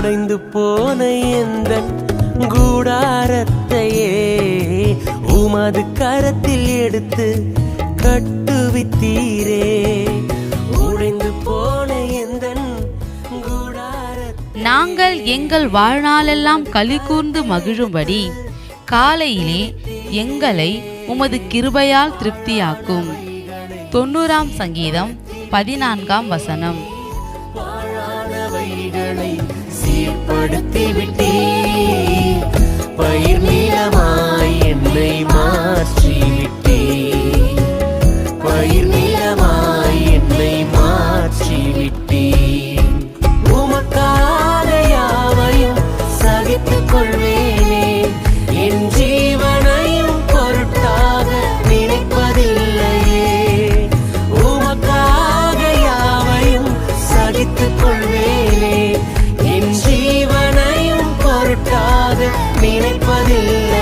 உடைந்து போன எந்த கூடாரத்தையே உமது கரத்தில் எடுத்து கட்டுவித்தீரே. உடைந்து போன எந்த நாங்கள் எங்கள் வாழ்நாளெல்லாம் களி கூர்ந்து மகிழும்படி காலையிலே எங்களை உமது கிருபையால் திருப்தியாக்கும். தொண்ணூறாம் சங்கீதம் பதினான்காம் வசனம். வாழானவைகளை சீர்படுத்திவிட்டு பொருட்டாக நினைப்பதில்லையே நீ தந்த